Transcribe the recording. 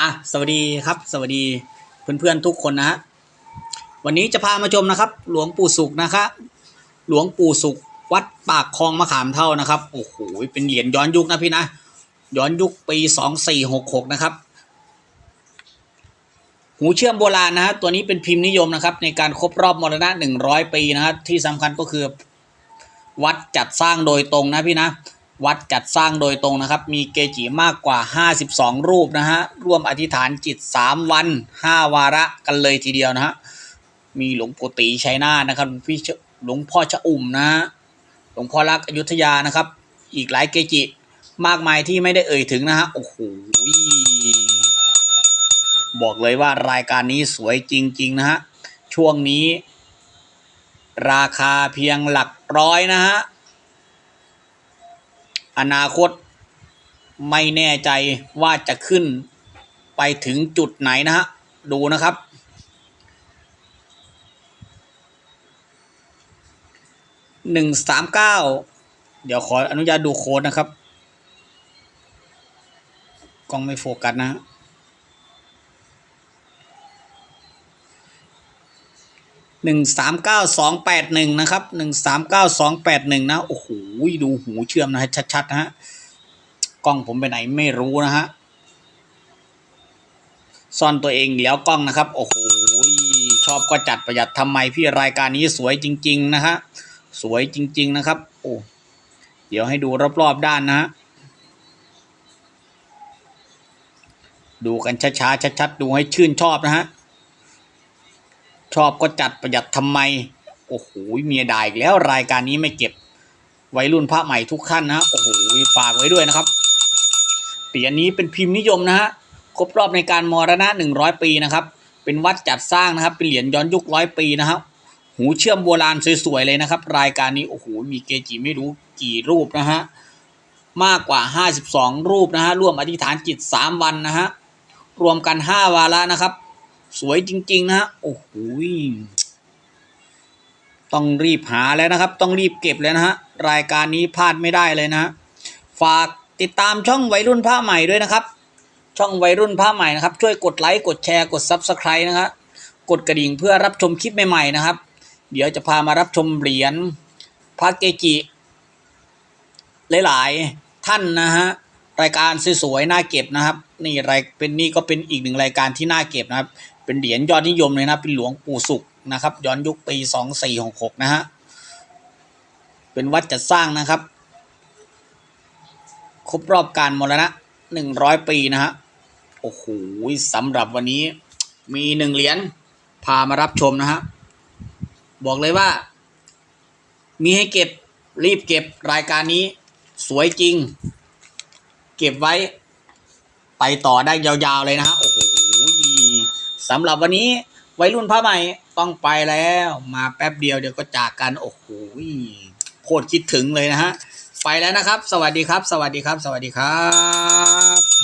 อะสวัสดีครับ สวัสดีเพื่อนๆทุกคนนะฮะวันนี้จะพามาชมนะครับ หลวงปู่สุขนะครับหลวงปู่สุขวัดปากคลองมะขามเท่านะครับโอ้โหเป็นเหรียญย้อนยุคนะพี่นะย้อนยุคปีสองสี่หกหกนะครับ หูเชื่อมโบราณนะฮะตัวนี้เป็นพิมพ์นิยมนะครับ ในการครบรอบมรณะหนึ่งร้อยปีนะครับที่สำคัญก็คือ วัดจัดสร้างโดยตรงนะพี่นะ วัดจัดสร้างโดยตรงนะครับ มีเกจิมากกว่า 52 รูปนะฮะ ร่วมอธิษฐานจิต 3 วัน 5 วาระกันเลยทีเดียวนะฮะ มีหลวงปู่ตีชัยนาทนะครับ หลวงพี่หลวงพ่อชะอุ่มนะฮะ หลวงพ่อรักอยุธยานะครับ อีกหลายเกจิมากมายที่ไม่ได้เอ่ยถึงนะฮะ โอ้โห บอกเลยว่ารายการนี้สวยจริง ๆ นะฮะ ช่วงนี้ ราคาเพียงหลักร้อยนะฮะ อนาคตไม่แน่ใจว่าจะขึ้นไปถึงจุดไหนนะฮะ ดูนะครับ หนึ่งสามเก้า เดี๋ยวขออนุญาตดูโค้ดนะครับ กล้องไม่โฟกัสนะฮะ หนึ่งสามเก้าสองแปดหนึ่งนะครับหนึ่งสามเก้าสองแปดหนึ่งนะโอ้โหดูหูเชื่อมนะฮะชัดๆนะฮะกล้องผมไปไหนไม่รู้นะฮะซ่อนตัวเองแล้วกล้องนะครับ โอ้โหชอบก็จัดประหยัดทำไมพี่รายการนี้สวยจริง ๆ นะฮะสวยจริง ๆ นะครับ โอ้เดี๋ยวให้ดูรอบๆด้านนะฮะดูกันช้าๆชัดๆดูให้ชื่นชอบนะฮะ ชอบก็จัดประหยัดทำไม โอ้โหเมียดายอีกแล้วรายการนี้ไม่เก็บวัยรุ่นพระใหม่ทุกขั้นนะฮะโอ้โหฝากไว้ด้วยนะครับเปียญนี้เป็นพิมพ์นิยมนะฮะครบรอบในการมรณะหนึ่งร้อยปีนะครับ เป็นวัดจัดสร้างนะครับ เป็นเหรียญย้อนยุคร้อยปีนะครับหูเชื่อมโบราณสวยๆเลยนะครับ รายการนี้โอ้โหมีเกจิไม่รู้กี่รูปนะฮะมากกว่าห้าสิบสองรูปนะฮะร่วมอธิษฐานจิตสามวันนะฮะรวมกันห้าวาระนะครับ สวยจริง ๆ นะฮะโอ้โหต้องรีบหาแล้วนะครับ ต้องรีบเก็บแล้วนะฮะรายการนี้พลาดไม่ได้เลยนะฮะฝากติดตามช่องวัยรุ่นผ้าใหม่ด้วยนะครับ ช่องวัยรุ่นผ้าใหม่นะครับ ช่วยกดไลค์กดแชร์กด Subscribe นะครับกดกระดิ่งเพื่อรับชมคลิปใหม่ๆนะครับ เดี๋ยวจะพามารับชมเหรียญพระเกจิ หลายๆท่านนะฮะรายการสวยๆน่าเก็บนะครับ นี่รายเป็นนี่ก็เป็นอีกหนึ่งรายการที่น่าเก็บนะครับ เป็นเหรียญยอดนิยมเลยนะเป็นหลวงปู่สุขนะครับ ย้อนยุคปีสองสี่หกหกนะฮะเป็นวัดจัดสร้างนะครับ ครบรอบการมรณะหนึ่งร้อยปีนะฮะโอ้โหสำหรับวันนี้มีหนึ่งเหรียญพามารับชมนะฮะบอกเลยว่า มีให้เก็บรีบเก็บรายการนี้ สวยจริง เก็บไว้ ไปต่อได้ยาวๆเลยนะฮะโอ้โสำหรับวันนี้วัยรุ่นผ้าใหม่ต้องไปแล้ว มาแป๊บเดียวเดี๋ยวก็จากกันโอ้โหโคตรคิดถึงเลยนะฮะ ไปแล้วนะครับ สวัสดีครับ สวัสดีครับ สวัสดีครับ